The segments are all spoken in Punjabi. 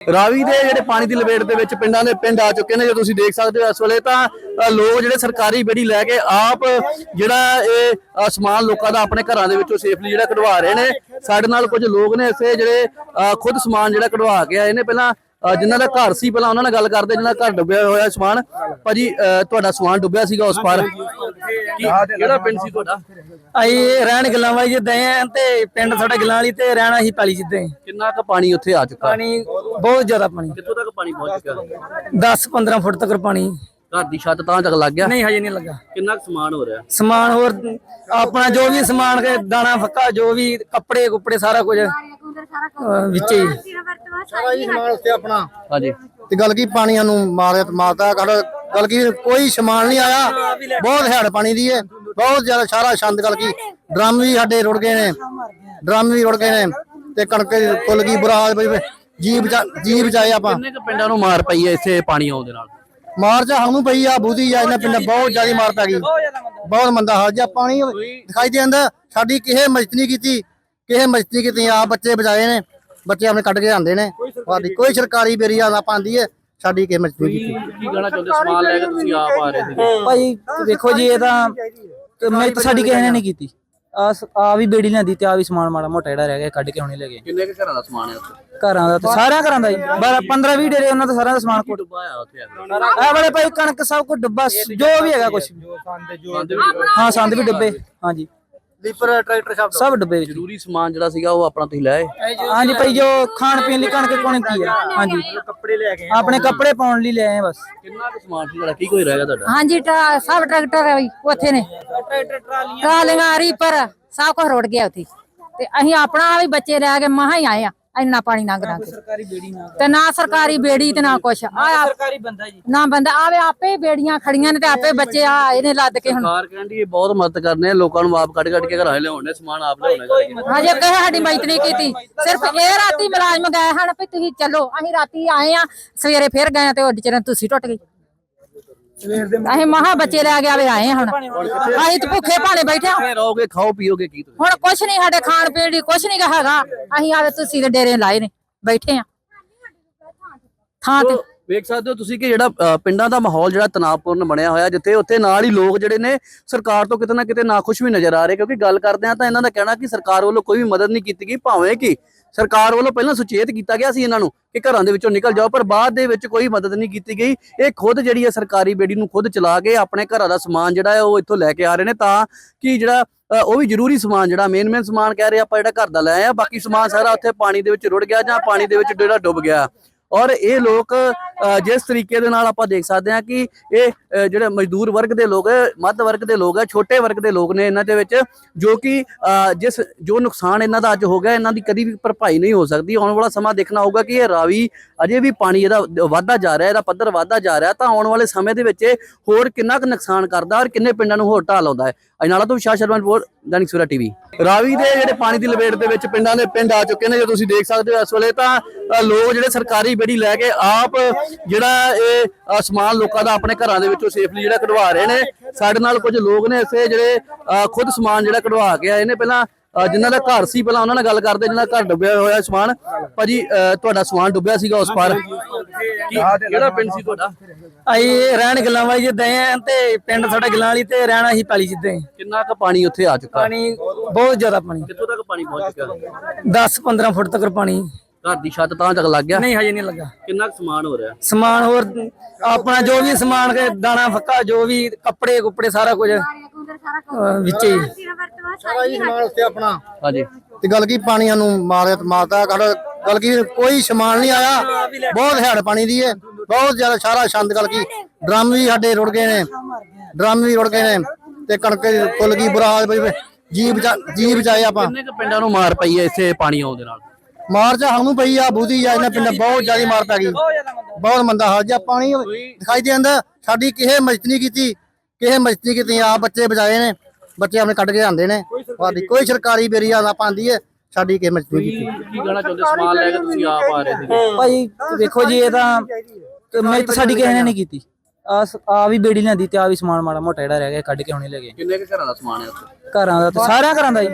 ਰਾਵੀ ਦੇ ਜਿਹੜੇ ਪਾਣੀ ਦੀ ਲਪੇਟ ਦੇ ਵਿੱਚ ਪਿੰਡਾਂ ਦੇ ਪਿੰਡ ਆ ਚੁੱਕੇ ਨੇ ਜੋ ਤੁਸੀਂ ਦੇਖ ਸਕਦੇ ਹੋ ਇਸ ਵੇਲੇ ਤਾਂ ਲੋਕ ਜਿਹੜੇ ਸਰਕਾਰੀ ਬੇੜੀ ਲੈ ਕੇ ਆਪ ਜਿਹੜਾ ਇਹ ਸਮਾਨ ਲੋਕਾਂ ਦਾ ਆਪਣੇ ਘਰਾਂ ਦੇ ਵਿੱਚੋਂ ਸੇਫਲੀ ਜਿਹੜਾ ਕਢਵਾ ਰਹੇ ਨੇ। ਸਾਡੇ ਨਾਲ ਕੁਝ ਲੋਕ ਨੇ ਇਸੇ ਜਿਹੜੇ ਅ, ਖੁਦ ਸਮਾਨ ਜਿਹੜਾ ਕਢਵਾ ਕੇ ਆਏ ਨੇ। ਪਹਿਲਾਂ ਜਿਨ੍ਹਾਂ ਦਾ ਘਰ ਸੀ ਪਹਿਲਾਂ ਉਹਨਾਂ ਨਾਲ ਗੱਲ ਕਰਦੇ ਜਿਨ੍ਹਾਂ ਦਾ ਘਰ ਡੁੱਬਿਆ ਹੋਇਆ ਸਮਾਨ ਭਾਜੀ ਤੁਹਾਡਾ ਸਮਾਨ ਡੁੱਬਿਆ ਸੀਗਾ ਉਸ ਪਾਰ। ਕਿਹੜਾ ਪਿੰਡ ਸੀ ਤੁਹਾਡਾ? ਅਸੀਂ ਰਹਿਣ ਗੱਲਾਂ ਵਾਲੀ ਜਿੱਦਾਂ ਆ ਤੇ ਪਿੰਡ ਸਾਡਾ ਗੱਲਾਂ ਵਾਲੀ ਤੇ ਰਹਿਣਾ ਅਸੀਂ ਪਾਲੀ ਜਿੱਦਾਂ ਕਿੰਨਾ ਕੁ ਪਾਣੀ ਉੱਥੇ ਆ ਚੁੱਕਾ? ਪਾਣੀ ਬਹੁਤ ਜ਼ਿਆਦਾ ਪਾਣੀ। ਕਿੱਥੋਂ ਤੱਕ ਪਾਣੀ ਪਹੁੰਚ ਚੁੱਕਾ 10 15 ਫੁੱਟ ਤੱਕ ਪਾਣੀ। ਘਰ ਦੀ ਛੱਤ ਤਾਂ ਤੱਕ ਲੱਗ ਗਿਆ? ਨਹੀਂ ਹਜੇ ਨਹੀਂ ਲੱਗਾ। ਕਿੰਨਾ ਕੁ ਸਮਾਨ ਹੋ ਰਿਹਾ? ਸਮਾਨ ਹੋਰ ਆਪਣਾ ਜੋ ਵੀ ਸਮਾਨ ਦਾਣਾ ਫੱਕਾ ਜੋ ਵੀ ਕੱਪੜੇ ਕੁੱਪੜੇ ਸਾਰਾ ਕੁਝ। ਅਹ, ਵਿੱਚ ਹੀ। ਸਾਰਾ ਹੀ ਸਮਾਨ ਉੱਤੇ ਆਪਣਾ। ਹਾਂਜੀ। ਤੇ ਗੱਲ ਕੀ ਪਾਣੀਆਂ ਨੂੰ ਮਾਰਿਆ ਮਾਰਦਾ ਕੱਢ ਗੱਲ ਕੀ ਕੋਈ ਸਮਾਨ ਨਹੀਂ ਆਇਆ। ਬਹੁਤ ਹੈੜ ਪਾਣੀ ਦੀ ਹੈ ਬਹੁਤ ਜ਼ਿਆਦਾ ਸਾਰਾ ਛੰਦ ਗੱਲ ਕੀ ਡਰਮ ਵੀ ਸਾਡੇ ਰੁੜ ਗਏ ਨੇ। ਡਰਮ ਵੀ ਰੁੜ ਗਏ ਨੇ। ਤੇ ਕਣਕ ਦੀ ਫੁੱਲ ਗਈ ਬੁਰਾ ਹਾਲ ਬਈ। ਜੀ ਬਚਾ ਜੀ ਬਚਾਏ ਆਪਾਂ। ਕਿੰਨੇ ਕੁ ਪਿੰਡਾਂ ਨੂੰ ਮਾਰ ਪਈ ਹੈ ਇੱਥੇ ਪਾਣੀ ਆਉਣ ਦੇ ਨਾਲ? ਮਾਰ ਜਾ ਸਾਨੂੰ ਪਈ ਆ ਬੂਦੀ ਆ ਇਹਨਾਂ ਪਿੰਡ ਬਹੁਤ ਜ਼ਿਆਦਾ ਮਾਰ ਪੈ ਗਈ। ਬਹੁਤ ਮੰਦਾ। ਹਾਲ। ਜਿਹਾ ਪਾਣੀ ਦਿਖਾਈ ਦੇ ਜਾਂਦਾ ਸਾਡੀ ਕਿਸੇ ਮਦਦ ਨਹੀਂ ਕੀਤੀ। ਕਿਸੇ ਨਹੀਂ ਕੀਤੀ ਆ ਬੱਚੇ ਬਚਾਏ ਨੇ ਬੱਚੇ ਆਪਣੇ ਕੱਢ ਕੇ ਆਂਦੇ ਨੇ। ਸਾਡੀ ਕੋਈ ਸਰਕਾਰੀ ਬੇਰੀ ਆ ਪਾਉਂਦੀ ਹੈ ਸਾਡੀ ਕਿਸੇ ਨਹੀਂ ਕੀਤੀ। ਕੀ ਕਹਿਣਾ ਚਾਹੁੰਦੇ? ਸਮਾਨ ਲੈ ਕੇ ਤੁਸੀਂ ਆਪ ਆ ਰਹੇ ਸੀ ਭਾਈ ਵੇਖੋ ਜੀ ਇਹ ਤਾਂ ਮੈਂ ਤਾਂ ਸਾਡੀ ਕਿਸੇ ਨੇ ਨਹੀਂ ਕੀਤੀ। ਆ ਆ ਵੀ ਬੇੜੀ ਲੈਂਦੀ ਤੇ ਆ ਵੀ ਸਮਾਨ ਮਾੜਾ ਮੋਟਾ ਜਿਹੜਾ ਰਹਿ ਗਿਆ ਕੱਢ ਕੇ ਹੁਣੇ ਲੈ ਗਏ। ਕਿੰਨੇ ਕੁ ਘਰਾਂ ਦਾ ਸਮਾਨ ਹੈ ਉੱਥੇ? ਘਰਾਂ ਦਾ ਤੇ ਸਾਰਿਆਂ ਘਰਾਂ ਦਾ ਜੀ 15 20 ਡੇਰੇ ਉਹਨਾਂ ਦਾ ਸਾਰਿਆਂ ਦਾ ਸਮਾਨ ਕੁੱਟ ਡੁੱਬਾਇਆ ਉੱਥੇ ਆ ਵਾਲੇ ਭਾਈ ਕਣਕ ਸਭ ਕੁਝ ਡੱਬਾ ਜੋ ਵੀ ਹੈਗਾ ਕੁਝ ਹਾਂ ਸੰਦ ਵੀ ਡੱਬੇ ਹਾਂਜੀ। ਲੀਪਰ ਟਰੈਕਟਰ ਸ਼ਬਦ ਸਭ ਡੱਬੇ ਵਿੱਚ। ਜ਼ਰੂਰੀ ਸਮਾਨ ਜਿਹੜਾ ਸੀਗਾ ਉਹ ਆਪਣਾ ਤੁਸੀਂ ਲੈ ਆਏ। ਹਾਂਜੀ ਭਾਈ ਜੋ ਖਾਣ ਪੀਣ ਲਈ ਕਣਕ ਕੋਣ ਕੀ ਆ। ਹਾਂਜੀ। ਕੱਪੜੇ ਲੈ ਕੇ ਆਪਣੇ ਕੱਪੜੇ ਪਾਉਣ ਲਈ ਲੈ ਆਏ ਬਸ। ਕਿੰਨਾ ਕੁ ਸਮਾਨ ਸੀ ਜਿਹੜਾ ਕੀ ਕੋਈ ਰਹਿ ਗਿਆ ਤੁਹਾਡਾ? ਹਾਂਜੀ ਸਭ ਟਰੈਕਟਰ ਹੈ ਉੱਥੇ ਨੇ। ਟਰਾਲੀਆਂ। ਰੀਪਰ ਸਭ ਕੁਝ ਰੁੜ ਗਿਆ ਉੱਥੇ। ਤੇ ਅਸੀਂ ਆਪਣਾ ਵੀ ਬੱਚੇ ਲੈ ਕੇ ਮਹਾ ਹੀ ਆਏ ਆ। ਇੰਨਾ ਪਾਣੀ ਲੰਘ ਲੰਘ ਕੇ ਸਰਕਾਰੀ ਬੇੜੀ ਨਾ ਤੇ ਨਾ ਸਰਕਾਰੀ ਬੇੜੀ ਤੇ ਨਾ ਕੁਛ। ਆ ਸਰਕਾਰੀ ਬੰਦਾ ਜੀ। ਨਾ ਬੰਦਾ ਆਵੇ ਆਪੇ ਬੇੜੀਆਂ ਖੜੀਆਂ ਨੇ ਤੇ ਆਪੇ ਬੱਚੇ ਆ ਇਹਨੇ ਲੱਦ ਕੇ ਹੁਣ ਸਰਕਾਰ ਕਹਿੰਦੀ ਇਹ ਬਹੁਤ ਮਦਦ ਕਰਨੇ ਲੋਕਾਂ ਨੂੰ ਆਪ ਕੱਢ ਕੱਢ ਕੇ ਘਰਾਂ ਲਿਆਉਣੇ ਸਮਾਨ ਆਪ ਲਿਆਉਣੇ ਹਜੇ ਕਿਸੇ ਸਾਡੀ ਮਦਦ ਨਹੀਂ ਕੀਤੀ। ਸਿਰਫ ਇਹ ਰਾਤੀ ਮੁਲਾਜ਼ਮ ਗਏ ਹਨ ਵੀ ਤੁਸੀਂ ਚੱਲੋ ਅਸੀਂ ਰਾਤੀ ਆਏ ਆ ਸਵੇਰੇ ਫਿਰ ਗਏ ਤੇ ਉੱਡ ਚਰਨ ਤੁਸੀਂ ਟੁੱਟ ਗਈ ਅਸੀਂ ਮਹਾ ਬੱਚੇ ਲੈ ਕੇ ਆਵੇ ਆਏ ਹੁਣ। ਅਸੀਂ ਤੇ ਭੁੱਖੇ ਭਾਣੇ ਬੈਠੇ ਕਿੱਥੇ ਰਹੋਗੇ ਖਾਓ ਪੀਓਗੇ ਕੀ ਤੁਸੀਂ? ਹੁਣ ਕੁਛ ਨਹੀਂ ਸਾਡੇ ਖਾਣ ਪੀਣ ਦੀ ਕੁਛ ਨਹੀਂ ਹੈਗਾ। ਅਸੀਂ ਆਵੇ ਤੁਸੀਂ ਦੇ ਡੇਰੇ ਲਾਏ ਨੇ ਬੈਠੇ ਆ ਥਾਂ ਤੇ। ਵੇਖ ਸਕਦੇ ਹੋ ਤੁਸੀਂ ਕਿ ਜਿਹੜਾ ਅ, ਪਿੰਡਾਂ ਦਾ ਮਾਹੌਲ ਜਿਹੜਾ ਤਣਾਅਪੂਰਨ ਬਣਿਆ ਹੋਇਆ ਜਿੱਥੇ ਉੱਥੇ ਨਾਲ ਹੀ ਲੋਕ ਜਿਹੜੇ ਨੇ ਸਰਕਾਰ ਤੋਂ ਕਿਤੇ ਨਾ ਕਿਤੇ ਨਾਖੁਸ਼ ਵੀ ਨਜ਼ਰ ਆ ਰਹੇ ਕਿਉਂਕਿ ਗੱਲ ਕਰਦੇ ਆ ਤਾਂ ਇਹਨਾਂ ਦਾ ਕਹਿਣਾ ਕਿ ਸਰਕਾਰ ਵੱਲੋਂ ਕੋਈ ਵੀ ਮਦਦ ਨਹੀਂ ਕੀਤੀ ਗਈ ਭਾਵੇਂ ਕਿ ਸਰਕਾਰ ਵੱਲੋਂ ਪਹਿਲਾਂ ਸੁਚੇਤ ਕੀਤਾ ਗਿਆ ਸੀ ਇਹਨਾਂ ਨੂੰ ਕਿ ਘਰਾਂ ਦੇ ਵਿੱਚੋਂ ਨਿਕਲ ਜਾਓ ਪਰ ਬਾਅਦ ਦੇ ਵਿੱਚ ਕੋਈ ਮਦਦ ਨਹੀਂ ਕੀਤੀ ਗਈ। ਇਹ ਖੁਦ ਜਿਹੜੀ ਹੈ ਸਰਕਾਰੀ ਬੇੜੀ ਨੂੰ ਖੁਦ ਚਲਾ ਕੇ ਆਪਣੇ ਘਰਾਂ ਦਾ ਸਮਾਨ ਜਿਹੜਾ ਹੈ ਉਹ ਇੱਥੋਂ ਲੈ ਕੇ ਆ ਰਹੇ ਨੇ ਤਾਂ ਕਿ ਜਿਹੜਾ ਅ, ਉਹ ਵੀ ਜ਼ਰੂਰੀ ਸਮਾਨ ਜਿਹੜਾ ਮੇਨ ਮੇਨ ਸਮਾਨ ਕਹਿ ਰਹੇ ਆਪਾਂ ਜਿਹੜਾ ਘਰ ਦਾ ਲੈ ਆਏ ਆ ਬਾਕੀ ਸਮਾਨ ਸਾਰਾ ਉੱਥੇ ਪਾਣੀ ਦੇ ਵਿੱਚ ਰੁੜ ਗਿਆ ਜਾਂ ਪਾਣੀ ਦੇ ਵਿੱਚ ਜਿਹੜਾ ਡੁੱਬ ਗਿਆ। ਔਰ ਇਹ ਲੋਕ ਜਿਸ ਤਰੀਕੇ ਦੇ ਨਾਲ ਆਪਾਂ ਦੇਖ ਸਕਦੇ ਹਾਂ ਕਿ ਇਹ ਜਿਹੜੇ ਮਜ਼ਦੂਰ ਵਰਗ ਦੇ ਲੋਕ, ਮੱਧ ਵਰਗ ਦੇ ਲੋਕ ਹੈ, ਛੋਟੇ ਵਰਗ ਦੇ ਲੋਕ ਨੇ ਇਹਨਾਂ ਦੇ ਵਿੱਚ, ਜੋ ਕਿ ਜਿਸ, ਜੋ ਨੁਕਸਾਨ ਇਹਨਾਂ ਦਾ ਅੱਜ ਹੋ ਗਿਆ, ਇਹਨਾਂ ਦੀ ਕਦੀ ਵੀ ਭਰਪਾਈ ਨਹੀਂ ਹੋ ਸਕਦੀ। ਆਉਣ ਵਾਲਾ ਸਮਾਂ ਦੇਖਣਾ ਹੋਊਗਾ ਕਿ ਇਹ ਰਾਵੀ ਅਜੇ ਵੀ ਪਾਣੀ ਇਹਦਾ ਵਾਧਾ ਜਾ ਰਿਹਾ, ਇਹਦਾ ਪੱਧਰ ਵਾਧਾ ਜਾ ਰਿਹਾ, ਤਾਂ ਆਉਣ ਵਾਲੇ ਸਮੇਂ ਦੇ ਵਿੱਚ ਇਹ ਹੋਰ ਕਿੰਨਾ ਕੁ ਨੁਕਸਾਨ ਕਰਦਾ ਔਰ ਕਿੰਨੇ ਪਿੰਡਾਂ ਨੂੰ ਹੋਰ ਢਾਹ ਲਾਉਂਦਾ ਹੈ। ਅਜਨਾਲਾ ਤੋਂ ਵਿਸ਼ਾਲ ਸ਼ਰਮਾ ਰਿਪੋਰਟ, ਦੈਨਿਕ ਸਵੇਰਾ ਟੀਵੀ। ਰਾਵੀ ਦੇ ਜਿਹੜੇ ਪਾਣੀ ਦੀ ਲਪੇਟ ਦੇ ਵਿੱਚ ਪਿੰਡਾਂ ਦੇ ਪਿੰਡ ਆ ਚੁੱਕੇ ਨੇ, ਜੋ ਤੁਸੀਂ ਦੇਖ ਸਕਦੇ ਹੋ ਇਸ ਵੇਲੇ ਤਾਂ ਲੋਕ ਜਿਹੜੇ ਸਰਕਾਰੀ ਬੇੜੀ ਲੈ ਕੇ ਆਪ ਜਿਹੜਾ ਇਹ ਸਮਾਨ ਲੋਕਾਂ ਦਾ ਆਪਣੇ ਘਰਾਂ ਦੇ ਵਿੱਚੋਂ ਸੇਫਲੀ ਜਿਹੜਾ ਕਢਵਾ ਰਹੇ ਨੇ। ਸਾਡੇ ਨਾਲ ਕੁਝ ਲੋਕ ਨੇ ਇਸੇ ਜਿਹੜੇ ਖੁਦ ਸਮਾਨ ਜਿਹੜਾ ਕਢਵਾ ਕੇ ਆਏ ਨੇ। ਪਹਿਲਾਂ ਜਿਨ੍ਹਾਂ ਦਾ ਘਰ ਸੀ ਪਹਿਲਾਂ ਉਹਨਾਂ ਨਾਲ ਗੱਲ ਕਰਦੇ ਜਿਨ੍ਹਾਂ ਦਾ ਘਰ ਡੁੱਬਿਆ ਹੋਇਆ ਸਮਾਨ। ਭਾਜੀ ਤੁਹਾਡਾ ਸਮਾਨ ਡੁੱਬਿਆ ਸੀਗਾ ਉਸ ਪਾਰ। ਕਿਹੜਾ ਪਿੰਡ ਸੀ ਤੁਹਾਡਾ? ਅਸੀਂ ਰਹਿਣ ਗੱਲਾਂ ਵਾਲੀ ਜਿੱਦਾਂ ਆ ਤੇ ਪਿੰਡ ਸਾਡਾ ਗੱਲਾਂ ਵਾਲੀ ਤੇ ਰਹਿਣਾ ਅਸੀਂ ਪਾਲੀ ਜਿੱਦਾਂ ਕਿੰਨਾ ਕੁ ਪਾਣੀ ਉੱਥੇ ਆ ਚੁੱਕਾ? ਪਾਣੀ ਬਹੁਤ ਜ਼ਿਆਦਾ ਪਾਣੀ। ਕਿੱਥੋਂ ਤੱਕ ਪਾਣੀ ਪਹੁੰਚ ਚੁੱਕਾ 10 15 ਫੁੱਟ ਤੱਕ ਪਾਣੀ। ਘਰ ਦੀ ਛੱਤ ਤਾਂ ਤੱਕ ਲੱਗ ਗਿਆ? ਨਹੀਂ ਹਜੇ ਨਹੀਂ ਲੱਗਾ। ਕਿੰਨਾ ਕੁ ਸਮਾਨ ਹੋ ਰਿਹਾ? ਸਮਾਨ ਹੋਰ ਆਪਣਾ ਜੋ ਵੀ ਸਮਾਨ ਕੇ ਦਾਣਾ ਫੱਕਾ ਜੋ ਵੀ ਕੱਪੜੇ ਕੁੱਪੜੇ ਸਾਰਾ ਕੁਝ ਅਹ, ਵਿੱਚ ਹੀ। ਸਾਰਾ ਹੀ ਸਮਾਨ ਉੱਤੇ ਆਪਣਾ। ਹਾਂਜੀ। ਤੇ ਗੱਲ ਕੀ ਪਾਣੀਆਂ ਨੂੰ ਮਾਰਿਆ ਮਾਰਦਾ ਕੱਢ ਗੱਲ ਕੀ ਕੋਈ ਸਮਾਨ ਨਹੀਂ ਆਇਆ। ਬਹੁਤ ਹੈੜ ਪਾਣੀ ਦੀ ਹੈ ਬਹੁਤ ਜ਼ਿਆਦਾ ਸਾਰਾ ਛੰਦ ਗੱਲ ਕੀ ਡਰਮ ਵੀ ਸਾਡੇ ਰੁੜ ਗਏ ਨੇ। ਡਰਮ ਵੀ ਰੁੜ ਗਏ ਨੇ। ਤੇ ਕਣਕ ਦੀ ਫੁੱਲ ਗਈ ਬੁਰਾ ਹਾਲ ਬਈ ਜੀ ਬਚਾ ਜੀ ਬਚਾਏ ਆਪਾਂ। ਕਿੰਨੇ ਕੁ ਪਿੰਡਾਂ ਨੂੰ ਮਾਰ ਪਈ ਹੈ ਇੱਥੇ ਪਾਣੀ ਆਉਣ ਦੇ ਨਾਲ? ਮਾਰ ਜਾ ਸਾਨੂੰ ਪਈ ਆ ਬੂਦੀ ਆ ਇਹਨਾਂ ਪਿੰਡ ਬਹੁਤ ਜ਼ਿਆਦਾ ਮਾਰ ਪੈ ਗਈ। ਬਹੁਤ ਮੰਦਾ। ਹਾਲ ਜਿਹਾ ਪਾਣੀ ਦਿਖਾਈ ਦੇ ਜਾਂਦਾ ਸਾਡੀ ਕਿਸੇ ਮਦਦ ਨਹੀਂ ਕੀਤੀ ਕਿਸੇ ਮਦਦ ਨਹੀਂ ਕੀਤੀ ਆ ਬੱਚੇ ਬਚਾਏ ਨੇ ਬੱਚੇ ਆਪਣੇ ਕੱਢ ਕੇ ਆਂਦੇ ਨੇ ਸਾਡੀ ਕੋਈ ਸਰਕਾਰੀ ਬੇਰੀ ਆ ਪਾਉਂਦੀ ਹੈ ਸਾਡੀ ਕਿਸੇ ਮਦਦ ਨਹੀਂ ਕੀਤੀ। ਕੀ ਕਹਿਣਾ ਚਾਹੁੰਦੇ ਸਮਾਨ ਲੈ ਕੇ ਤੁਸੀਂ ਆਪ ਆ ਰਹੇ ਸੀ ਭਾਈ ਵੇਖੋ ਜੀ ਇਹ ਤਾਂ ਤੇ ਮੈਂ ਤਾਂ ਸਾਡੀ ਕਿਸੇ ਨੇ ਨਹੀਂ ਕੀਤੀ। ਆ ਆ ਵੀ ਬੇੜੀ ਲੈਂਦੀ ਤੇ ਆ ਵੀ ਸਮਾਨ ਮਾੜਾ ਮੋਟਾ ਜਿਹੜਾ ਰਹਿ ਗਿਆ ਕੱਢ ਕੇ ਹੁਣੇ ਲੈ ਗਏ। ਕਿੰਨੇ ਕੁ ਘਰਾਂ ਦਾ ਸਮਾਨ ਹੈ ਉੱਥੇ? ਘਰਾਂ ਦਾ ਤੇ ਸਾਰਿਆਂ ਘਰਾਂ ਦਾ ਜੀ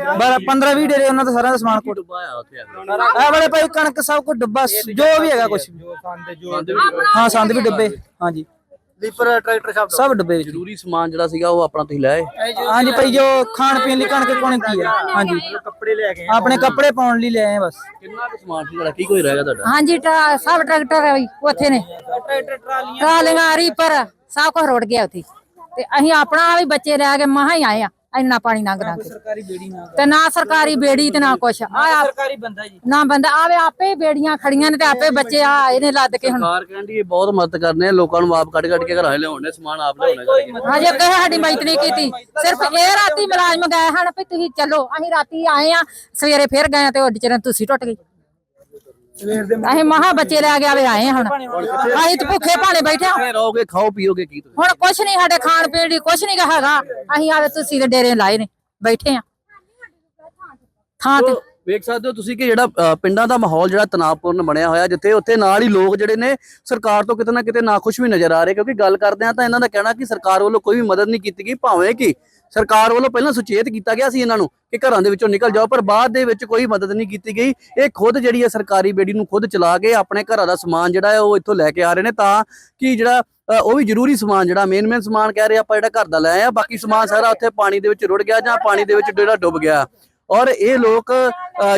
15 20 ਡੇਰੇ ਉਹਨਾਂ ਦਾ ਸਾਰਿਆਂ ਦਾ ਸਮਾਨ ਕੁੱਟ ਡੁੱਬਾ ਆ ਉੱਥੇ ਆ ਵਾਲੇ ਭਾਈ ਕਣਕ ਸਭ ਕੁਝ ਡੱਬਾ ਜੋ ਵੀ ਹੈਗਾ ਕੁਝ ਹਾਂ ਸੰਦ ਵੀ ਡੱਬੇ। ਹਾਂਜੀ। ਲੀਪਰ ਟਰੈਕਟਰ ਸ਼ਬਦ ਸਭ ਡੱਬੇ ਵਿੱਚ। ਜ਼ਰੂਰੀ ਸਮਾਨ ਜਿਹੜਾ ਸੀਗਾ ਉਹ ਆਪਣਾ ਤੁਸੀਂ ਲਾਏ ਹਾਂਜੀ ਭਾਈ ਜੋ ਖਾਣ ਪੀਣ ਲਈ ਕਣਕ ਕੋਣ ਕੀ ਹੈ ਹਾਂਜੀ। ਕੱਪੜੇ ਲੈ ਕੇ ਆਪਣੇ ਕੱਪੜੇ ਪਾਉਣ ਲਈ ਲੈ ਆਏ ਬਸ। ਕਿੰਨਾ ਕੁ ਸਮਾਨ ਸੀ ਜਿਹੜਾ ਕੀ ਕੋਈ ਰਹਿ ਗਿਆ ਤੁਹਾਡਾ? ਹਾਂਜੀ ਸਭ ਟਰੈਕਟਰ ਆ ਬਈ ਉੱਥੇ ਨੇ। ਟਰੈਕਟਰ ਟਰਾਲੀਆਂ। ਟਰਾਲੀਆਂ ਰੀਪਰ ਸਭ ਕੁਝ ਰੁੜ ਗਿਆ ਉੱਥੇ। ਤੇ ਅਸੀਂ ਆਪਣਾ ਵੀ ਬੱਚੇ ਲੈ ਕੇ ਮਹਾ ਹੀ ਆਏ ਆ। ਇੰਨਾ ਪਾਣੀ ਲੰਘ ਲੰਘ ਕੇ ਸਰਕਾਰੀ ਬੇੜੀ ਨਾ ਤੇ ਨਾ ਸਰਕਾਰੀ ਬੇੜੀ ਤੇ ਨਾ ਕੁਛ। ਆ ਸਰਕਾਰੀ ਬੰਦਾ ਜੀ। ਨਾ ਬੰਦਾ ਆਵੇ ਆਪੇ ਹੀ ਬੇੜੀਆਂ ਖੜੀਆਂ ਨੇ ਤੇ ਆਪੇ ਬੱਚੇ ਆ ਇਹਨੇ ਲੱਦ ਕੇ ਹੁਣ ਸਰਕਾਰ ਕਹਿੰਦੀ ਇਹ ਬਹੁਤ ਮਦਦ ਕਰਨੇ ਆ ਲੋਕਾਂ ਨੂੰ ਆਪ ਕੱਢ ਕੱਢ ਕੇ ਘਰਾਂ ਲਿਆਉਣੇ ਸਮਾਨ ਆਪ ਲਿਆਉਣੇ ਹਜੇ ਕਿਸੇ ਸਾਡੀ ਮਦਦ ਨਹੀਂ ਕੀਤੀ। ਸਿਰਫ ਇਹ ਰਾਤੀ ਮੁਲਾਜ਼ਮ ਗਏ ਹਨ ਵੀ ਤੁਸੀਂ ਚੱਲੋ ਅਸੀਂ ਰਾਤੀ ਆਏ ਆ ਸਵੇਰੇ ਫਿਰ ਗਏ ਤੇ ਉੱਡ ਚਰਨ ਤੁਸੀਂ ਟੁੱਟ ਗਈ ਅਸੀਂ ਮਹਾ ਬੱਚੇ ਲੈ ਕੇ ਆਵੇ ਆਏ ਹੁਣ। ਅਸੀਂ ਤੇ ਭੁੱਖੇ ਭਾਣੇ ਬੈਠੇ ਆ ਰਹੋਗੇ ਖਾਓ ਪੀਓਗੇ ਕੀ ਤੁਸੀਂ? ਹੁਣ ਕੁਛ ਨਹੀਂ ਸਾਡੇ ਖਾਣ ਪੀਣ ਦੀ ਕੁਛ ਨਹੀਂ ਹੈਗਾ। ਅਸੀਂ ਆਵੇ ਤੁਸੀਂ ਦੇ ਡੇਰੇ ਲਾਏ ਨੇ ਬੈਠੇ ਆ ਥਾਂ ਤੇ। ਵੇਖ ਸਕਦੇ ਹੋ ਤੁਸੀਂ ਕਿ ਜਿਹੜਾ ਅ, ਪਿੰਡਾਂ ਦਾ ਮਾਹੌਲ ਜਿਹੜਾ ਤਣਾਅਪੂਰਨ ਬਣਿਆ ਹੋਇਆ ਜਿੱਥੇ ਉੱਥੇ ਨਾਲ ਹੀ ਲੋਕ ਜਿਹੜੇ ਨੇ ਸਰਕਾਰ ਤੋਂ ਕਿਤੇ ਨਾ ਕਿਤੇ ਨਾਖੁਸ਼ ਵੀ ਨਜ਼ਰ ਆ ਰਹੇ ਕਿਉਂਕਿ ਗੱਲ ਕਰਦੇ ਆ ਤਾਂ ਇਹਨਾਂ ਦਾ ਕਹਿਣਾ ਕਿ ਸਰਕਾਰ ਵੱਲੋਂ ਕੋਈ ਵੀ ਮਦਦ ਨਹੀਂ ਕੀਤੀ ਗਈ ਭਾਵੇਂ ਕਿ ਸਰਕਾਰ ਵੱਲੋਂ ਪਹਿਲਾਂ ਸੁਚੇਤ ਕੀਤਾ ਗਿਆ ਸੀ ਇਹਨਾਂ ਨੂੰ ਕਿ ਘਰਾਂ ਦੇ ਵਿੱਚੋਂ ਨਿਕਲ ਜਾਓ, ਪਰ ਬਾਅਦ ਦੇ ਵਿੱਚ ਕੋਈ ਮਦਦ ਨਹੀਂ ਕੀਤੀ ਗਈ। ਇਹ ਖੁਦ ਜਿਹੜੀ ਹੈ ਸਰਕਾਰੀ ਬੇੜੀ ਨੂੰ ਖੁਦ ਚਲਾ ਕੇ ਆਪਣੇ ਘਰਾਂ ਦਾ ਸਮਾਨ ਜਿਹੜਾ ਹੈ ਉਹ ਇੱਥੋਂ ਲੈ ਕੇ ਆ ਰਹੇ ਨੇ ਤਾਂ ਕਿ ਜਿਹੜਾ ਉਹ ਵੀ ਜ਼ਰੂਰੀ ਸਮਾਨ ਜਿਹੜਾ ਮੇਨ ਮੇਨ ਸਮਾਨ ਕਹਿ ਰਹੇ ਆਪਾਂ ਜਿਹੜਾ ਘਰ ਦਾ ਲੈ ਆ, ਬਾਕੀ ਸਮਾਨ ਸਾਰਾ ਉੱਥੇ ਪਾਣੀ ਦੇ ਵਿੱਚ ਰੁੜ ਗਿਆ ਜਾਂ ਪਾਣੀ ਦੇ ਵਿੱਚ ਜਿਹੜਾ ਡੁੱਬ ਗਿਆ। ਔਰ ਇਹ ਲੋਕ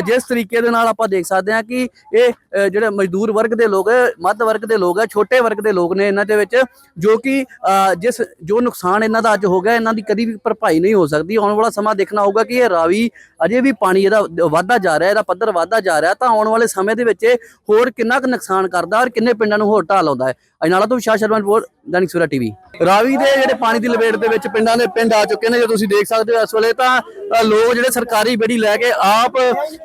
ਜਿਸ ਤਰੀਕੇ ਦੇ ਨਾਲ ਆਪਾਂ ਦੇਖ ਸਕਦੇ ਹਾਂ ਕਿ ਇਹ ਜਿਹੜੇ ਮਜ਼ਦੂਰ ਵਰਗ ਦੇ ਲੋਕ, ਮੱਧ ਵਰਗ ਦੇ ਲੋਕ ਹੈ, ਛੋਟੇ ਵਰਗ ਦੇ ਲੋਕ ਨੇ ਇਹਨਾਂ ਦੇ ਵਿੱਚ, ਜੋ ਕਿ ਜਿਸ, ਜੋ ਨੁਕਸਾਨ ਇਹਨਾਂ ਦਾ ਅੱਜ ਹੋ ਗਿਆ, ਇਹਨਾਂ ਦੀ ਕਦੀ ਵੀ ਭਰਪਾਈ ਨਹੀਂ ਹੋ ਸਕਦੀ। ਆਉਣ ਵਾਲਾ ਸਮਾਂ ਦੇਖਣਾ ਹੋਊਗਾ ਕਿ ਇਹ ਰਾਵੀ ਅਜੇ ਵੀ ਪਾਣੀ ਇਹਦਾ ਵਾਧਾ ਜਾ ਰਿਹਾ, ਇਹਦਾ ਪੱਧਰ ਵਾਧਾ ਜਾ ਰਿਹਾ, ਤਾਂ ਆਉਣ ਵਾਲੇ ਸਮੇਂ ਦੇ ਵਿੱਚ ਇਹ ਹੋਰ ਕਿੰਨਾ ਕੁ ਨੁਕਸਾਨ ਕਰਦਾ ਔਰ ਕਿੰਨੇ ਪਿੰਡਾਂ ਨੂੰ ਹੋਰ ਢਾਹ ਲਾਉਂਦਾ ਹੈ। ਅਜਨਾਲਾ ਤੋਂ ਵਿਸ਼ਾਲ ਸ਼ਰਮਾ ਰਿਪੋਰਟ, ਦੈਨਿਕ ਸਵੇਰਾ ਟੀਵੀ। ਰਾਵੀ ਦੇ ਜਿਹੜੇ ਪਾਣੀ ਦੀ ਲਪੇਟ ਦੇ ਵਿੱਚ ਪਿੰਡਾਂ ਦੇ ਪਿੰਡ ਆ ਚੁੱਕੇ ਨੇ ਜੇ ਤੁਸੀਂ ਦੇਖ ਸਕਦੇ ਹੋ ਇਸ ਵੇਲੇ ਤਾਂ ਲੋਕ ਜਿਹੜੇ ਸਰਕਾਰੀ ਬੇੜੀ ਲੈ ਕੇ ਆਪ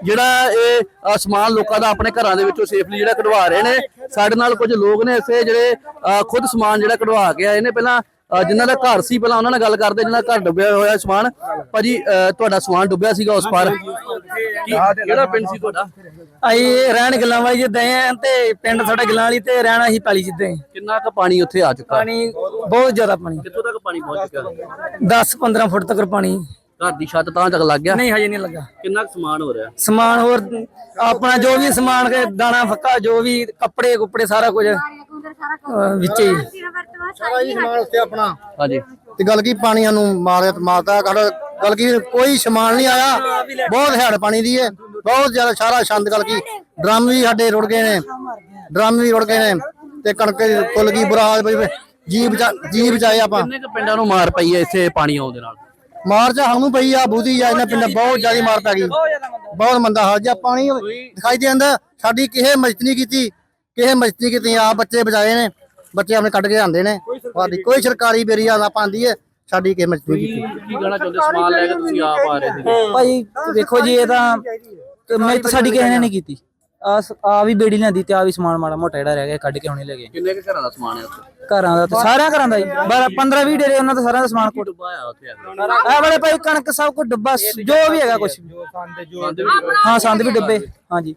ਜਿਹੜਾ ਇਹ ਸਮਾਨ ਲੋਕਾਂ ਦਾ ਆਪਣੇ ਘਰਾਂ ਦੇ ਵਿੱਚੋਂ ਸੇਫਲੀ ਜਿਹੜਾ ਕਢਵਾ ਰਹੇ ਨੇ। ਸਾਡੇ ਨਾਲ ਕੁਝ ਲੋਕ ਨੇ ਇਸੇ ਜਿਹੜੇ ਅ, ਖੁਦ ਸਮਾਨ ਜਿਹੜਾ ਕਢਵਾ ਕੇ ਆਏ ਨੇ। ਪਹਿਲਾਂ ਜਿਨ੍ਹਾਂ ਦਾ ਘਰ ਸੀ ਪਹਿਲਾਂ ਉਹਨਾਂ ਨਾਲ ਗੱਲ ਕਰਦੇ ਜਿਨ੍ਹਾਂ ਦਾ ਘਰ ਡੁੱਬਿਆ ਹੋਇਆ ਸਮਾਨ। ਭਾਜੀ ਤੁਹਾਡਾ ਸਮਾਨ ਡੁੱਬਿਆ ਸੀਗਾ ਉਸ ਪਾਰ। ਕਿਹੜਾ ਪਿੰਡ ਸੀ ਤੁਹਾਡਾ? ਅਸੀਂ ਰਹਿਣ ਗੱਲਾਂ ਵਾਲੀ ਜਿੱਦਾਂ ਆ ਤੇ ਪਿੰਡ ਸਾਡਾ ਗੱਲਾਂ ਵਾਲੀ ਤੇ ਰਹਿਣਾ ਅਸੀਂ ਪਾਲੀ ਜਿੱਦਾਂ ਹੀ। ਕਿੰਨਾ ਕੁ ਪਾਣੀ ਉੱਥੇ ਆ ਚੁੱਕਾ? ਪਾਣੀ ਬਹੁਤ ਜ਼ਿਆਦਾ ਪਾਣੀ। ਕਿੱਥੋਂ ਤੱਕ ਪਾਣੀ ਪਹੁੰਚ ਚੁੱਕਾ 10 15 ਫੁੱਟ ਤੱਕ ਪਾਣੀ। ਘਰ ਦੀ ਛੱਤ ਤਾਂ ਤੱਕ ਲੱਗ ਗਿਆ? ਨਹੀਂ ਹਜੇ ਨਹੀਂ ਲੱਗਾ। ਕਿੰਨਾ ਕੁ ਸਮਾਨ ਹੋ ਰਿਹਾ? ਸਮਾਨ ਹੋਰ ਆਪਣਾ ਜੋ ਵੀ ਸਮਾਨ ਕੇ ਦਾਣਾ ਫੱਕਾ ਜੋ ਵੀ ਕੱਪੜੇ ਕੁੱਪੜੇ ਸਾਰਾ ਕੁਝ। ਅਹ ਵਿੱਚ ਹੀ। ਸਾਰਾ ਹੀ ਸਮਾਨ ਉੱਤੇ ਆਪਣਾ। ਹਾਂਜੀ। ਤੇ ਗੱਲ ਕੀ ਪਾਣੀਆਂ ਨੂੰ ਮਾਰਿਆ ਤੇ ਮਾਰਦਾ ਗੱਲ ਗੱਲ ਕੀ ਕੋਈ ਸਮਾਨ ਨਹੀਂ ਆਇਆ। ਬਹੁਤ ਹੈੜ ਪਾਣੀ ਦੀ ਹੈ ਬਹੁਤ ਜ਼ਿਆਦਾ ਸਾਰਾ ਛੰਦ ਗੱਲ ਕੀ ਡਰਮ ਵੀ ਸਾਡੇ ਰੁੜ ਗਏ ਨੇ। ਡਰਮ ਵੀ ਰੁੜ ਗਏ ਨੇ ਤੇ ਕਣਕ ਫੁੱਲ ਗਈ ਬੁਰਾ ਹਾਲ ਬਈ ਜੀ ਬਚਾ ਜੀ ਬਚਾਏ ਆਪਾਂ। ਕਿੰਨੇ ਕੁ ਪਿੰਡਾਂ ਨੂੰ ਮਾਰ ਪਈ ਹੈ ਇੱਥੇ ਪਾਣੀ ਆਉਣ ਦੇ ਨਾਲ? ਮਾਰ ਚ ਸਾਨੂੰ ਪਈ ਆ ਬੂਦੀ ਆ ਇਹਨਾਂ ਪਿੰਡ ਬਹੁਤ ਜ਼ਿਆਦਾ ਮਾਰ ਪੈ ਗਈ। ਬਹੁਤ ਮੰਦਾ ਹਾਲ ਜਿਹਾ ਪਾਣੀ ਦਿਖਾਈ ਦੇ ਜਾਂਦਾ ਸਾਡੀ ਕਿਸੇ ਮਦਦ ਨਹੀਂ ਕੀਤੀ। ਕਿਸੇ ਨਹੀਂ ਕੀਤੀ ਆ ਬੱਚੇ ਬਚਾਏ ਨੇ ਬੱਚੇ ਆਪਣੇ ਕੱਢ ਕੇ ਆਂਦੇ ਨੇ ਸਾਡੀ ਕੋਈ ਸਰਕਾਰੀ ਬੇਰੀਆ ਨਾ ਪਾਉਂਦੀ ਹੈ ਸਾਡੀ ਕਿਸੇ ਨਹੀਂ ਕੀਤੀ ਕੀ ਕਹਿਣਾ ਚਾਹੁੰਦੇ? ਸਮਾਨ ਲੈ ਕੇ ਤੁਸੀਂ ਆਪ ਆ ਰਹੇ ਸੀ ਭਾਈ ਵੇਖੋ ਜੀ ਇਹ ਤਾਂ ਤੇ ਮੈਂ ਤਾਂ ਸਾਡੀ ਕਿਸੇ ਨੇ ਨਹੀਂ ਕੀਤੀ। ਆ ਆ ਵੀ ਬੇੜੀ ਲੈਂਦੀ ਤੇ ਆ ਵੀ ਸਮਾਨ ਮਾੜਾ ਮੋਟਾ ਜਿਹੜਾ ਰਹਿ ਗਿਆ ਕੱਢ ਕੇ ਹੁਣੇ ਲੈ ਗਏ। ਕਿੰਨੇ ਕੁ ਘਰਾਂ ਦਾ ਸਮਾਨ ਹੈ ਉੱਥੇ? ਘਰਾਂ ਦਾ ਤੇ ਸਾਰਿਆਂ ਘਰਾਂ ਦਾ ਜੀ 15 20 ਡੇਰੇ ਉਹਨਾਂ ਦਾ ਸਾਰਿਆਂ ਦਾ ਸਮਾਨ ਕੁੱਟ ਡੁੱਬਾ ਆ ਉੱਥੇ ਆ ਵਾਲੇ ਭਾਈ ਕਣਕ ਸਭ ਕੁਝ ਡੱਬਾ ਜੋ ਵੀ ਹੈਗਾ ਕੁਝ ਹਾਂ ਸੰਦ ਵੀ ਡੱਬੇ। ਹਾਂਜੀ।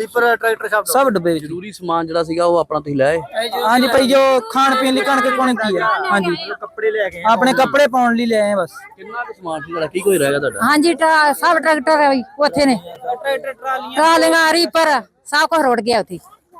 ਲੀਪਰ ਟਰੈਕਟਰ ਸ਼ਬਦ ਸਭ ਡੱਬੇ ਵਿੱਚ। ਜ਼ਰੂਰੀ ਸਮਾਨ ਜਿਹੜਾ ਸੀਗਾ ਉਹ ਆਪਣਾ ਤੁਸੀਂ ਲਾਏ ਹਾਂਜੀ ਭਾਈ ਜੋ ਖਾਣ ਪੀਣ ਲਈ ਕਣਕ ਕੋਣ ਕੀ ਹੈ ਹਾਂਜੀ। ਕੱਪੜੇ ਲੈ ਕੇ ਆਪਣੇ ਕੱਪੜੇ ਪਾਉਣ ਲਈ ਲੈ ਆਏ ਬਸ। ਕਿੰਨਾ ਕੁ ਸਮਾਨ ਸੀ ਜਿਹੜਾ ਕੀ ਕੋਈ ਰਹਿ ਗਿਆ ਤੁਹਾਡਾ? ਹਾਂਜੀ ਟਰਾ- ਸਭ ਟਰੈਕਟਰ ਉੱਥੇ ਨੇ। ਟਰੈਕਟਰ ਟਰਾਲੀਆਂ। ਟਰਾਲੀਆਂ ਰੀਪਰ ਸਭ ਕੁਝ ਰੁੜ ਗਿਆ ਉੱਥੇ।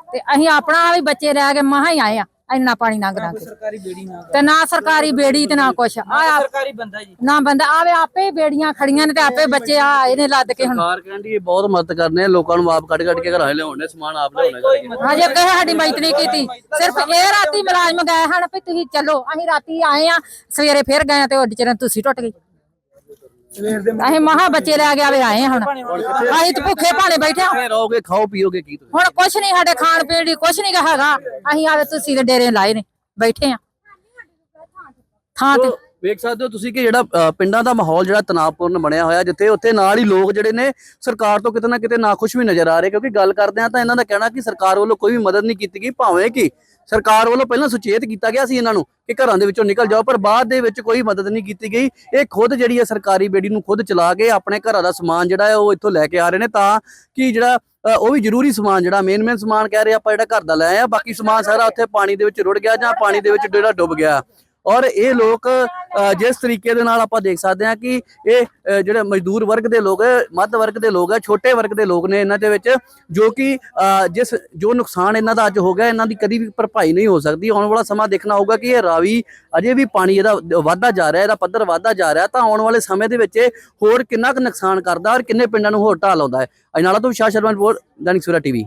ਤੇ ਅਸੀਂ ਆਪਣਾ ਵੀ ਬੱਚੇ ਲੈ ਕੇ ਮਹਾ ਹੀ ਆਏ ਆ। ਇੰਨਾ ਪਾਣੀ ਲੰਘ ਲੰਘ ਕੇ ਸਰਕਾਰੀ ਬੇੜੀ ਨਾ ਤੇ ਨਾ ਸਰਕਾਰੀ ਬੇੜੀ ਤੇ ਨਾ ਕੁਛ। ਆ ਸਰਕਾਰੀ ਬੰਦਾ ਜੀ। ਨਾ ਬੰਦਾ ਆਵੇ ਆਪੇ ਹੀ ਬੇੜੀਆਂ ਖੜੀਆਂ ਨੇ ਤੇ ਆਪੇ ਬੱਚੇ ਆ ਇਹਨੇ ਲੱਦ ਕੇ ਹੁਣ ਸਰਕਾਰ ਕਹਿੰਦੀ ਇਹ ਬਹੁਤ ਮਦਦ ਕਰਨੇ ਲੋਕਾਂ ਨੂੰ ਆਪ ਕੱਢ ਕੱਢ ਕੇ ਘਰਾਂ ਲਿਆਉਣੇ ਸਮਾਨ ਆਪ ਲਿਆਉਣੇ ਹਜੇ ਕਿਸੇ ਸਾਡੀ ਮਦਦ ਨਹੀਂ ਕੀਤੀ। ਸਿਰਫ ਇਹ ਰਾਤੀ ਮੁਲਾਜ਼ਮ ਗਏ ਹਨ ਵੀ ਤੁਸੀਂ ਚੱਲੋ ਅਸੀਂ ਰਾਤੀ ਆਏ ਆ ਸਵੇਰੇ ਫਿਰ ਗਏ ਤੇ ਉੱਡ ਚਰਨ ਤੁਸੀਂ ਟੁੱਟ ਗਈ ਅਸੀਂ ਮਹਾ ਬੱਚੇ ਲੈ ਕੇ ਆਵੇ ਆਏ ਹੁਣ। ਅਸੀਂ ਤੇ ਭੁੱਖੇ ਭਾਣੇ ਬੈਠੇ ਆ ਰਹੋਗੇ ਖਾਓ ਪੀਓਗੇ ਕੀ ਤੁਸੀਂ? ਹੁਣ ਕੁਛ ਨਹੀਂ ਸਾਡੇ ਖਾਣ ਪੀਣ ਦੀ ਕੁਛ ਨਹੀਂ ਹੈਗਾ। ਅਸੀਂ ਆਵੇ ਤੁਸੀਂ ਦੇ ਡੇਰੇ ਲਾਏ ਨੇ ਬੈਠੇ ਆ ਥਾਂ ਤੇ। ਵੇਖ ਸਕਦੇ ਹੋ ਤੁਸੀਂ ਕਿ ਜਿਹੜਾ ਅ, ਪਿੰਡਾਂ ਦਾ ਮਾਹੌਲ ਜਿਹੜਾ ਤਣਾਅਪੂਰਨ ਬਣਿਆ ਹੋਇਆ ਜਿੱਥੇ ਉੱਥੇ ਨਾਲ ਹੀ ਲੋਕ ਜਿਹੜੇ ਨੇ ਸਰਕਾਰ ਤੋਂ ਕਿਤੇ ਨਾ ਕਿਤੇ ਨਾਖੁਸ਼ ਵੀ ਨਜ਼ਰ ਆ ਰਹੇ ਕਿਉਂਕਿ ਗੱਲ ਕਰਦੇ ਆ ਤਾਂ ਇਹਨਾਂ ਦਾ ਕਹਿਣਾ ਕਿ ਸਰਕਾਰ ਵੱਲੋਂ ਕੋਈ ਵੀ ਮਦਦ ਨਹੀਂ ਕੀਤੀ ਗਈ ਭਾਵੇਂ ਕਿ ਸਰਕਾਰ ਵੱਲੋਂ ਪਹਿਲਾਂ ਸੁਚੇਤ ਕੀਤਾ ਗਿਆ ਸੀ ਇਹਨਾਂ ਨੂੰ ਕਿ ਘਰਾਂ ਦੇ ਵਿੱਚੋਂ ਨਿਕਲ ਜਾਓ ਪਰ ਬਾਅਦ ਦੇ ਵਿੱਚ ਕੋਈ ਮਦਦ ਨਹੀਂ ਕੀਤੀ ਗਈ। ਇਹ ਖੁਦ ਜਿਹੜੀ ਹੈ ਸਰਕਾਰੀ ਬੇੜੀ ਨੂੰ ਖੁਦ ਚਲਾ ਕੇ ਆਪਣੇ ਘਰਾਂ ਦਾ ਸਮਾਨ ਜਿਹੜਾ ਹੈ ਉਹ ਇੱਥੋਂ ਲੈ ਕੇ ਆ ਰਹੇ ਨੇ ਤਾਂ ਕਿ ਜਿਹੜਾ ਅ, ਉਹ ਵੀ ਜ਼ਰੂਰੀ ਸਮਾਨ ਜਿਹੜਾ ਮੇਨ ਮੇਨ ਸਮਾਨ ਕਹਿ ਰਹੇ ਆਪਾਂ ਜਿਹੜਾ ਘਰ ਦਾ ਲੈ ਆਏ ਆ ਬਾਕੀ ਸਮਾਨ ਸਾਰਾ ਉੱਥੇ ਪਾਣੀ ਦੇ ਵਿੱਚ ਰੁੜ ਗਿਆ ਜਾਂ ਪਾਣੀ ਦੇ ਵਿੱਚ ਜਿਹੜਾ ਡੁੱਬ ਗਿਆ। ਔਰ ਇਹ ਲੋਕ ਜਿਸ ਤਰੀਕੇ ਦੇ ਨਾਲ ਆਪਾਂ ਦੇਖ ਸਕਦੇ ਹਾਂ ਕਿ ਇਹ ਜਿਹੜੇ ਮਜ਼ਦੂਰ ਵਰਗ ਦੇ ਲੋਕ, ਮੱਧ ਵਰਗ ਦੇ ਲੋਕ ਹੈ, ਛੋਟੇ ਵਰਗ ਦੇ ਲੋਕ ਨੇ ਇਹਨਾਂ ਦੇ ਵਿੱਚ, ਜੋ ਕਿ ਜਿਸ, ਜੋ ਨੁਕਸਾਨ ਇਹਨਾਂ ਦਾ ਅੱਜ ਹੋ ਗਿਆ, ਇਹਨਾਂ ਦੀ ਕਦੀ ਵੀ ਭਰਪਾਈ ਨਹੀਂ ਹੋ ਸਕਦੀ। ਆਉਣ ਵਾਲਾ ਸਮਾਂ ਦੇਖਣਾ ਹੋਊਗਾ ਕਿ ਇਹ ਰਾਵੀ ਅਜੇ ਵੀ ਪਾਣੀ ਇਹਦਾ ਵਾਧਾ ਜਾ ਰਿਹਾ, ਇਹਦਾ ਪੱਧਰ ਵਾਧਾ ਜਾ ਰਿਹਾ, ਤਾਂ ਆਉਣ ਵਾਲੇ ਸਮੇਂ ਦੇ ਵਿੱਚ ਇਹ ਹੋਰ ਕਿੰਨਾ ਕੁ ਨੁਕਸਾਨ ਕਰਦਾ ਔਰ ਕਿੰਨੇ ਪਿੰਡਾਂ ਨੂੰ ਹੋਰ ਢਾਹ ਲਾਉਂਦਾ ਹੈ। ਅਜਨਾਲਾ ਤੋਂ ਵਿਸ਼ਾ ਸ਼ਰਮਾ ਰਿਪੋਰਟ, ਦੈਨਿਕ ਸੂਰਾ ਟੀਵੀ।